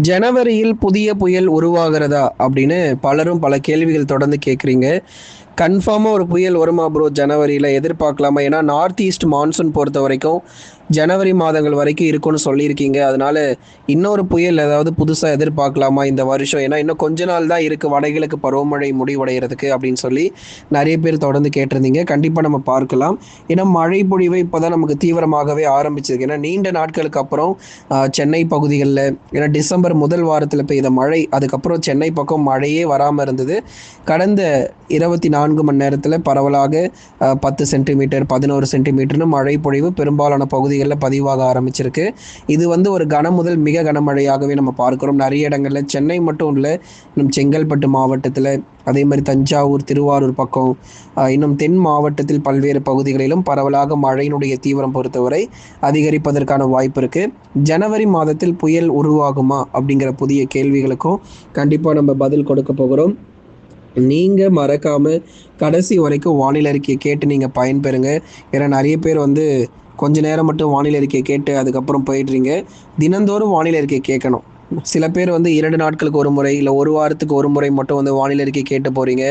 ஜனவரியில் புதிய புயல் உருவாகிறதா அப்படின்னு பலரும் பல கேள்விகள் தொடர்ந்து கேட்குறீங்க கன்ஃபார்மாக ஒரு புயல் வருமா ப்ரோ ஜனவரியில் எதிர்பார்க்கலாமா? ஏன்னா நார்த் ஈஸ்ட் மான்சூன் பொறுத்த வரைக்கும் ஜனவரி மாதங்கள் வரைக்கும் இருக்கும்னு சொல்லியிருக்கீங்க. அதனால இன்னொரு புயல் ஏதாவது புதுசாக எதிர்பார்க்கலாமா இந்த வருஷம்? ஏன்னா இன்னும் கொஞ்ச நாள் தான் இருக்குது வடகிழக்கு பருவமழை முடிவடைகிறதுக்கு அப்படின்னு சொல்லி நிறைய பேர் தொடர்ந்து கேட்டிருந்தீங்க. கண்டிப்பாக நம்ம பார்க்கலாம். ஏன்னா மழை பொழிவு இப்போ தான் நமக்கு தீவிரமாகவே ஆரம்பிச்சிருக்கு. ஏன்னா நீண்ட நாட்களுக்கு அப்புறம் சென்னை பகுதிகளில் ஏன்னா டிசம்பர் முதல் வாரத்தில் பெய்த மழை அதுக்கப்புறம் சென்னை பக்கம் மழையே வராமல் இருந்தது. கடந்த இருபத்தி நான்கு நான்கு மணி நேரத்தில் பரவலாக பத்து சென்டிமீட்டர் பதினோரு சென்டிமீட்டர்னு மழை பொழிவு பெரும்பாலான பகுதிகளில் பதிவாக ஆரம்பிச்சிருக்கு. இது வந்து ஒரு கன முதல் மிக கனமழையாகவே நம்ம பார்க்குறோம். நிறைய இடங்களில் சென்னை மட்டும் இல்லை இன்னும் செங்கல்பட்டு மாவட்டத்தில் அதே மாதிரி தஞ்சாவூர் திருவாரூர் பக்கம் இன்னும் தென் மாவட்டத்தில் பல்வேறு பகுதிகளிலும் பரவலாக மழையினுடைய தீவிரம் பொறுத்தவரை அதிகரிப்பதற்கான வாய்ப்பு இருக்கு. ஜனவரி மாதத்தில் புயல் உருவாகுமா அப்படிங்கிற புதிய கேள்விகளுக்கும் கண்டிப்பாக நம்ம பதில் கொடுக்க போகிறோம். நீங்க மறக்காம கடைசி வரைக்கும் வானிலை அறிக்கையை கேட்டு நீங்க பயன்பெறுங்க. ஏன்னா நிறைய பேர் வந்து கொஞ்ச நேரம் மட்டும் வானிலை அறிக்கையை கேட்டு அதுக்கப்புறம் போயிடுறீங்க. தினந்தோறும் வானிலை அறிக்கையை கேட்கணும். சில பேர் வந்து இரண்டு நாட்களுக்கு ஒரு முறை இல்லை ஒரு வாரத்துக்கு ஒரு முறை மட்டும் வந்து வானிலை அறிக்கை கேட்டு போறீங்க.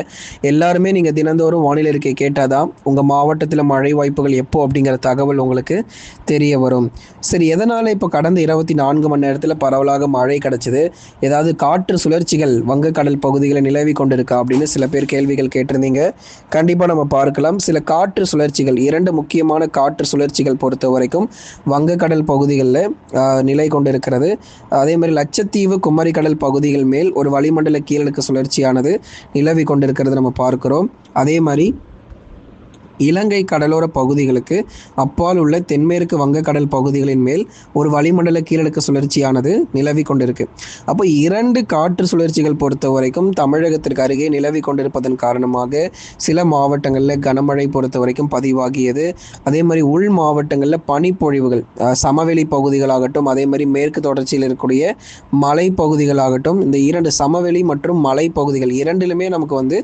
எல்லாருமே நீங்கள் தினந்தோறும் வானிலை அறிக்கை கேட்டாதான் உங்கள் மாவட்டத்தில் மழை வாய்ப்புகள் எப்போ அப்படிங்கிற தகவல் உங்களுக்கு தெரிய வரும். சரி எதனால் இப்போ கடந்த இருபத்தி நான்கு மணி நேரத்தில் பரவலாக மழை கிடைச்சது? ஏதாவது காற்று சுழற்சிகள் வங்கக்கடல் பகுதிகளை நிலவி கொண்டிருக்கா அப்படின்னு சில பேர் கேள்விகள் கேட்டிருந்தீங்க. கண்டிப்பாக நம்ம பார்க்கலாம். சில காற்று சுழற்சிகள் இரண்டு முக்கியமான காற்று சுழற்சிகள் பொறுத்த வரைக்கும் வங்கக்கடல் பகுதிகளில் நிலை கொண்டிருக்கிறது. அதே மாதிரி லட்சத்தீவு கடல் பகுதிகள் மேல் ஒரு வளிமண்டல கீழடுக்கு சுழற்சியானது நிலவி கொண்டிருக்கிறது நம்ம பார்க்கிறோம். அதே மாதிரி இலங்கை கடலோர பகுதிகளுக்கு அப்பால் உள்ள தென்மேற்கு வங்கக்கடல் பகுதிகளின் மேல் ஒரு வளிமண்டல கீழடுக்கு சுழற்சியானது நிலவி கொண்டிருக்கு. அப்போ இரண்டு காற்று சுழற்சிகள் பொறுத்த வரைக்கும் தமிழகத்திற்கு அருகே நிலவி கொண்டிருப்பதன் காரணமாக சில மாவட்டங்களில் கனமழை பொறுத்த வரைக்கும் பதிவாகியது. அதே மாதிரி உள் மாவட்டங்களில் பனிப்பொழிவுகள் சமவெளி பகுதிகளாகட்டும் அதே மாதிரி மேற்கு தொடர்ச்சியில் இருக்கக்கூடிய மலை பகுதிகளாகட்டும் இந்த இரண்டு சமவெளி மற்றும் மலை பகுதிகள் இரண்டிலுமே நமக்கு வந்து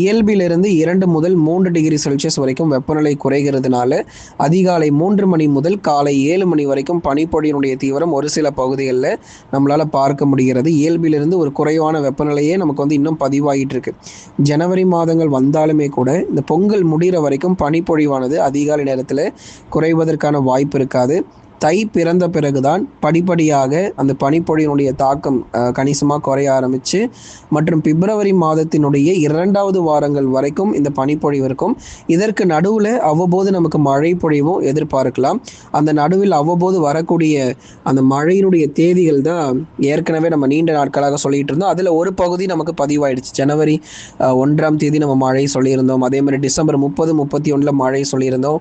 இயல்பிலிருந்து இரண்டு முதல் மூன்று டிகிரி செல்சியஸ் வரைக்கும் வரைக்கும் வெப்பநிலை குறைகிறதுனால அதிகாலை மூன்று மணி முதல் காலை ஏழு மணி வரைக்கும் பனிப்பொழியினுடைய தீவிரம் ஒரு சில பகுதிகளில் நம்மளால் பார்க்க முடிகிறது. இயல்பிலிருந்து ஒரு குறைவான வெப்பநிலையே நமக்கு வந்து இன்னும் பதிவாகிட்டு இருக்கு ஜனவரி மாதங்கள் வந்தாலுமே கூட இந்த பொங்கல் முடிகிற வரைக்கும் பனிப்பொழிவானது அதிகாலை நேரத்தில் குறைவதற்கான வாய்ப்பு இருக்காது. தை பிறந்த பிறகுதான் படிப்படியாக அந்த பனிப்பொழியினுடைய தாக்கம் கணிசமாக குறைய ஆரம்பிச்சு மற்றும் பிப்ரவரி மாதத்தினுடைய இரண்டாவது வாரங்கள் வரைக்கும் இந்த பனிப்பொழிவு இருக்கும். இதற்கு நடுவில் அவ்வப்போது நமக்கு மழை பொழிவும் எதிர்பார்க்கலாம். அந்த நடுவில் அவ்வப்போது வரக்கூடிய அந்த மழையினுடைய தேதிகள் தான் ஏற்கனவே நம்ம நீண்ட நாட்களாக சொல்லிட்டு இருந்தோம். அதில் ஒரு பகுதி நமக்கு பதிவாயிடுச்சு. ஜனவரி ஒன்றாம் தேதி நம்ம மழை சொல்லியிருந்தோம். அதே மாதிரி டிசம்பர் முப்பது முப்பத்தி ஒன்றில் மழை சொல்லியிருந்தோம்.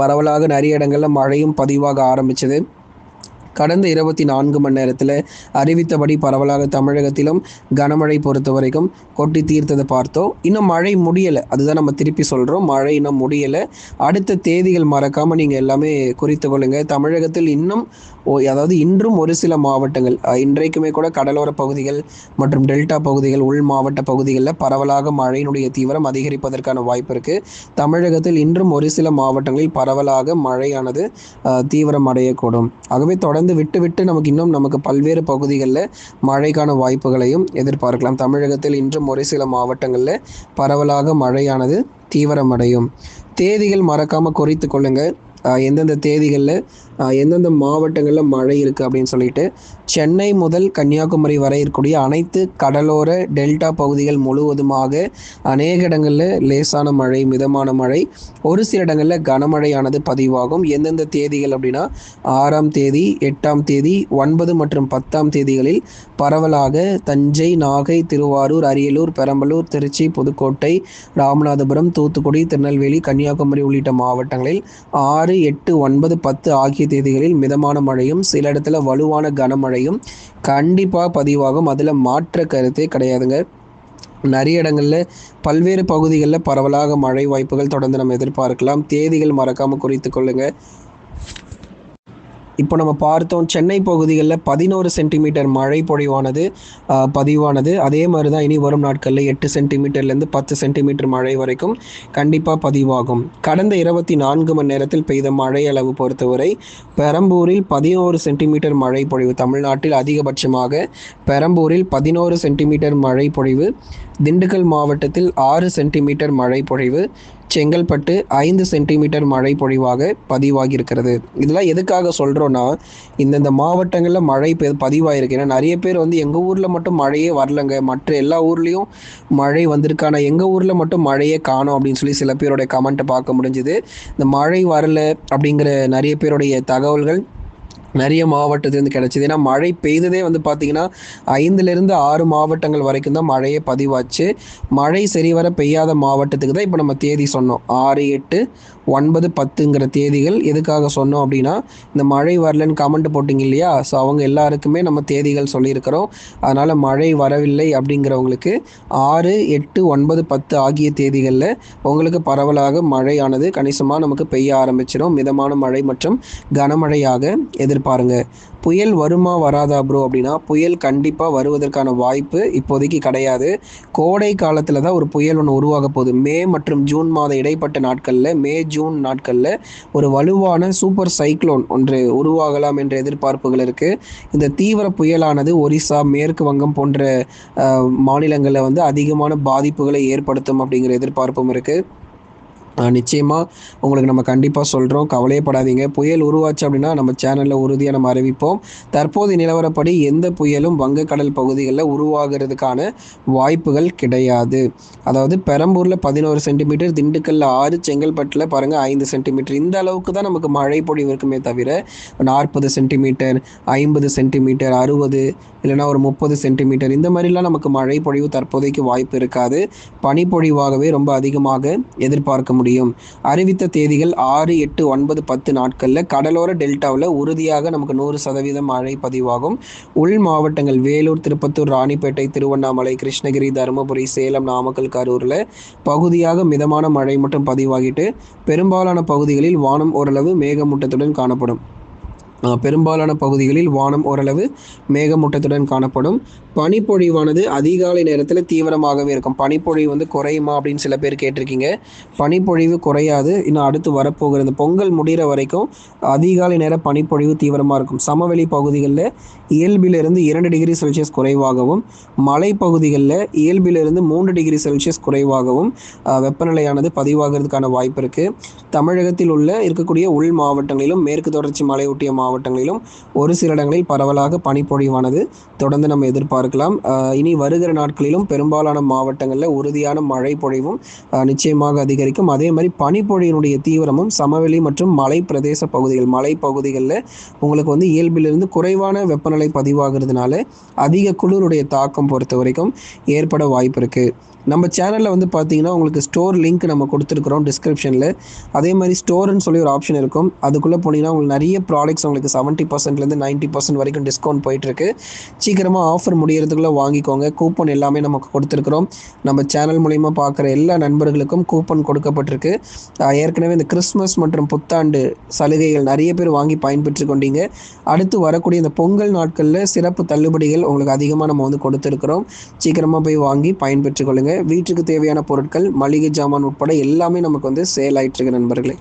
பரவலாக நிறைய இடங்களில் மழையும் பதிவாக Devam edelim. கடந்த இருபத்தி நான்கு மணி நேரத்தில் அறிவித்தபடி பரவலாக தமிழகத்திலும் கனமழை பொறுத்த வரைக்கும் கொட்டி தீர்த்ததை பார்த்தோம் இன்னும் மழை முடியலை. அதுதான் நம்ம திருப்பி சொல்கிறோம் மழை இன்னும் முடியலை. அடுத்த தேதிகள் மறக்காமல் நீங்கள் எல்லாமே குறித்து கொள்ளுங்க. தமிழகத்தில் இன்னும் ஓ- அதாவது இன்றும் ஒரு சில மாவட்டங்கள் இன்றைக்குமே கூட கடலோர பகுதிகள் மற்றும் டெல்டா பகுதிகள் உள் மாவட்ட பகுதிகளில் பரவலாக மழையினுடைய தீவிரம் அதிகரிப்பதற்கான வாய்ப்பு இருக்குது தமிழகத்தில் இன்றும் ஒரு சில மாவட்டங்களில் பரவலாக மழையானது தீவிரம் அடையக்கூடும். ஆகவே தொடர்ந்து விட்டு விட்டு நமக்கு இன்னும் நமக்கு பல்வேறு பகுதிகளில் மழைக்கான வாய்ப்புகளையும் எதிர்பார்க்கலாம். தமிழகத்தில் இன்றும் ஒரு சில மாவட்டங்களில் பரவலாக மழையானது தீவிரமடையும். தேதிகள் மறக்காம குறித்து கொள்ளுங்க அஹ், எந்தெந்த தேதிகளில் எந்தெந்த மாவட்டங்களில் மழை இருக்குது அப்படின்னு சொல்லிட்டு சென்னை முதல் கன்னியாகுமரி வரை இருக்கக்கூடிய அனைத்து கடலோர டெல்டா பகுதிகள் முழுவதுமாக அநேக இடங்களில் லேசான மழை மிதமான மழை. ஒரு சில இடங்களில் கனமழையானது பதிவாகும். எந்தெந்த தேதிகள் அப்படின்னா ஆறாம் தேதி எட்டாம் தேதி ஒன்பது மற்றும் பத்தாம் தேதிகளில் பரவலாக தஞ்சை நாகை திருவாரூர் அரியலூர் பெரம்பலூர் திருச்சி புதுக்கோட்டை ராமநாதபுரம் தூத்துக்குடி திருநெல்வேலி கன்னியாகுமரி உள்ளிட்ட மாவட்டங்களில் ஆறு எட்டு ஒன்பது பத்து ஆகிய தேதிகளில் மிதமான மழையும் சில இடத்துல வலுவான கனமழையும் கண்டிப்பாக பதிவாகும். அதில் மாற்ற கருத்தே கிடையாதுங்க. நிறைய இடங்களில் பல்வேறு பகுதிகளில் பரவலாக மழை வாய்ப்புகள் தொடர்ந்து நம்ம எதிர்பார்க்கலாம். தேதிகள் மறக்காமல் குறித்து கொள்ளுங்க. இப்போ நம்ம பார்த்தோம் சென்னை பகுதிகளில் பதினோரு சென்டிமீட்டர் மழை பொழிவானது பதிவானது. அதே மாதிரி தான் இனி வரும் நாட்களில் எட்டு சென்டிமீட்டர்லேருந்து பத்து சென்டிமீட்டர் மழை வரைக்கும் கண்டிப்பாக பதிவாகும். கடந்த இருபத்தி நான்கு மணி நேரத்தில் பெய்த மழை அளவு பொறுத்தவரை பெரம்பூரில் பதினோரு சென்டிமீட்டர் மழை பொழிவு தமிழ்நாட்டில் அதிகபட்சமாக பெரம்பூரில் பதினோரு சென்டிமீட்டர் மழை பொழிவு திண்டுக்கல் மாவட்டத்தில் ஆறு சென்டிமீட்டர் மழை பொழிவு செங்கல்பட்டு ஐந்து சென்டிமீட்டர் மழை பொழிவாக பதிவாகியிருக்கிறது. இதெல்லாம் எதுக்காக சொல்கிறோன்னா இந்தந்த மாவட்டங்களில் மழை பதிவாயிருக்கு. ஏன்னா நிறைய பேர் வந்து எங்கள் ஊரில் மட்டும் மழையே வரலங்க. மற்ற எல்லா ஊர்லேயும் மழை வந்திருக்கு. ஆனால் எங்கள் ஊரில் மட்டும் மழையே காணும் அப்படின்னு சொல்லி சில பேருடைய கமெண்ட்டை பார்க்க முடிஞ்சுது. இந்த மழை வரல அப்படிங்கிற நிறைய பேருடைய தகவல்கள் நிறைய மாவட்டத்திலேருந்து கிடச்சிது. ஏன்னா மழை பெய்ததே வந்து பார்த்தீங்கன்னா ஐந்துலேருந்து ஆறு மாவட்டங்கள் வரைக்கும் தான் மழையே பதிவாச்சு. மழை சரிவர பெய்யாத மாவட்டத்துக்கு தான் இப்போ நம்ம தேதி சொன்னோம். ஆறு எட்டு ஒன்பது பத்துங்கிற தேதிகள் எதுக்காக சொன்னோம் அப்படின்னா இந்த மழை வரலன்னு கமெண்ட் போட்டிங்க இல்லையா? ஸோ அவங்க எல்லாருக்குமே நம்ம தேதிகள் சொல்லியிருக்கிறோம். அதனால் மழை வரவில்லை அப்படிங்கிறவங்களுக்கு ஆறு எட்டு ஒன்பது பத்து ஆகிய தேதிகளில் உங்களுக்கு பரவலாக மழையானது கணிசமாக நமக்கு பெய்ய ஆரம்பிச்சிடும் மிதமான மழை மற்றும் கனமழையாக எதிர்பாருங்க. புயல் வருமா வராதா ப்ரோ அப்படின்னா புயல் கண்டிப்பாக வருவதற்கான வாய்ப்பு இப்போதைக்கு கிடையாது. கோடை காலத்தில் தான் ஒரு புயல் ஒன்று உருவாக போகுது. மே மற்றும் ஜூன் மாத இடைப்பட்ட நாட்களில் மே ஜூன் நாட்களில் ஒரு வலுவான சூப்பர் சைக்ளோன் ஒன்று உருவாகலாம் என்ற எதிர்பார்ப்புகள் இருக்குது இந்த தீவிர புயலானது ஒரிசா மேற்கு வங்கம் போன்ற மாநிலங்களில் வந்து அதிகமான பாதிப்புகளை ஏற்படுத்தும் அப்படிங்கிற எதிர்பார்ப்பும் இருக்குது நிச்சயமாக உங்களுக்கு நம்ம கண்டிப்பாக சொல்கிறோம் கவலையப்படாதீங்க புயல் உருவாச்சு அப்படின்னா நம்ம சேனலில் உறுதியாக நம்ம அறிவிப்போம். தற்போது நிலவரப்படி எந்த புயலும் வங்கக்கடல் பகுதிகளில் உருவாகிறதுக்கான வாய்ப்புகள் கிடையாது. அதாவது பெரம்பூரில் பதினோரு சென்டிமீட்டர் திண்டுக்கல்ல ஆறு செங்கல்பட்டில் பாருங்கள் ஐந்து சென்டிமீட்டர். இந்த அளவுக்கு தான் நமக்கு மழை பொழிவு இருக்குமே தவிர நாற்பது சென்டிமீட்டர் ஐம்பது சென்டிமீட்டர் அறுபது இல்லைன்னா ஒரு முப்பது சென்டிமீட்டர் இந்த மாதிரிலாம் நமக்கு மழை பொழிவு தற்போதைக்கு வாய்ப்பு இருக்காது. பனிப்பொழிவாகவே ரொம்ப அதிகமாக எதிர்பார்க்க முடியும். அறிவித்த தேதிகள் ஆறு எட்டு ஒன்பது பத்து நாட்களில் கடலோர டெல்டாவில் உறுதியாக நமக்கு நூறு சதவீதம் மழை பதிவாகும். உள் மாவட்டங்கள் வேலூர் திருப்பத்தூர் ராணிப்பேட்டை திருவண்ணாமலை கிருஷ்ணகிரி தருமபுரி சேலம் நாமக்கல் கரூரில் பகுதியாக மிதமான மழை மட்டும் பதிவாகிட்டு பெரும்பாலான பகுதிகளில் வானம் ஓரளவு மேகமூட்டத்துடன் காணப்படும். பெரும்பாலான பகுதிகளில் வானம் ஓரளவு மேகமூட்டத்துடன் காணப்படும். பனிப்பொழிவானது அதிகாலை நேரத்தில் தீவிரமாகவே இருக்கும். பனிப்பொழிவு வந்து குறையுமா அப்படின்னு சில பேர் கேட்டிருக்கீங்க. பனிப்பொழிவு குறையாது. இன்னும் அடுத்து வரப்போகிற இந்த பொங்கல் முடிகிற வரைக்கும் அதிகாலை நேர பனிப்பொழிவு தீவிரமாக இருக்கும். சமவெளி பகுதிகளில் இயல்பிலிருந்து இரண்டு டிகிரி செல்சியஸ் குறைவாகவும் மலை பகுதிகளில் இயல்பிலிருந்து மூன்று டிகிரி செல்சியஸ் குறைவாகவும் வெப்பநிலையானது பதிவாகிறதுக்கான வாய்ப்பு இருக்குது தமிழகத்தில் உள்ள இருக்கக்கூடிய உள் மாவட்டங்களிலும் மேற்கு தொடர்ச்சி மலையொட்டிய மாவட்டங்களிலும் ஒரு சில இடங்களில் பரவலாக பனிப்பொழிவானது. தொடர்ந்து நம்ம எதிர்பார்க்கலாம். இனி வருகிற நாட்களிலும் பெரும்பாலான மாவட்டங்களில் உறுதியான மழை பொழிவும் நிச்சயமாக அதிகரிக்கும். அதே மாதிரி பனிப்பொழியினுடைய தீவிரமும் சமவெளி மற்றும் மலை பிரதேச பகுதிகள் மலை பகுதிகளில் உங்களுக்கு வந்து இயல்பிலிருந்து குறைவான வெப்பநிலை பதிவாகிறதுனால அதிக குளிருடைய தாக்கம் பொறுத்த வரைக்கும் ஏற்பட வாய்ப்பு இருக்குது நம்ம சேனலில் வந்து பார்த்தீங்கன்னா உங்களுக்கு ஸ்டோர் லிங்க் நம்ம கொடுத்துருக்குறோம் டிஸ்கிரிப்ஷனில் அதே மாதிரி ஸ்டோர்னு சொல்லி ஒரு ஆப்ஷன் இருக்கும். அதுக்குள்ளே போனீங்கன்னா உங்களுக்கு நிறைய ப்ராடக்ட்ஸ் உங்களுக்கு செவன்ட்டி பர்சன்ட்லேருந்து நைன்ட்டி பர்சன்ட் வரைக்கும் டிஸ்கவுண்ட் போயிட்டுருக்கு. சீக்கிரமாக ஆஃபர் முடியறதுக்குள்ளே வாங்கிக்கோங்க. கூப்பன் எல்லாமே நமக்கு கொடுத்துருக்குறோம். நம்ம சேனல் மூலயமா பார்க்குற எல்லா நண்பர்களுக்கும் கூப்பன் கொடுக்கப்பட்டிருக்கு. ஏற்கனவே இந்த கிறிஸ்மஸ் மற்றும் புத்தாண்டு சலுகைகள் நிறைய பேர் வாங்கி பயன்பெற்று கொண்டீங்க அடுத்து வரக்கூடிய இந்த பொங்கல் நாட்களில் சிறப்பு தள்ளுபடிகள் உங்களுக்கு அதிகமாக நம்ம வந்து கொடுத்துருக்குறோம். சீக்கிரமாக போய் வாங்கி பயன்பெற்றுக் கொள்ளுங்கள் வீட்டுக்கு தேவையான பொருட்கள் மளிகை ஜாமான் உட்பட எல்லாமே நமக்கு வந்து சேல் ஆயிட்டு இருக்கு நண்பர்களே.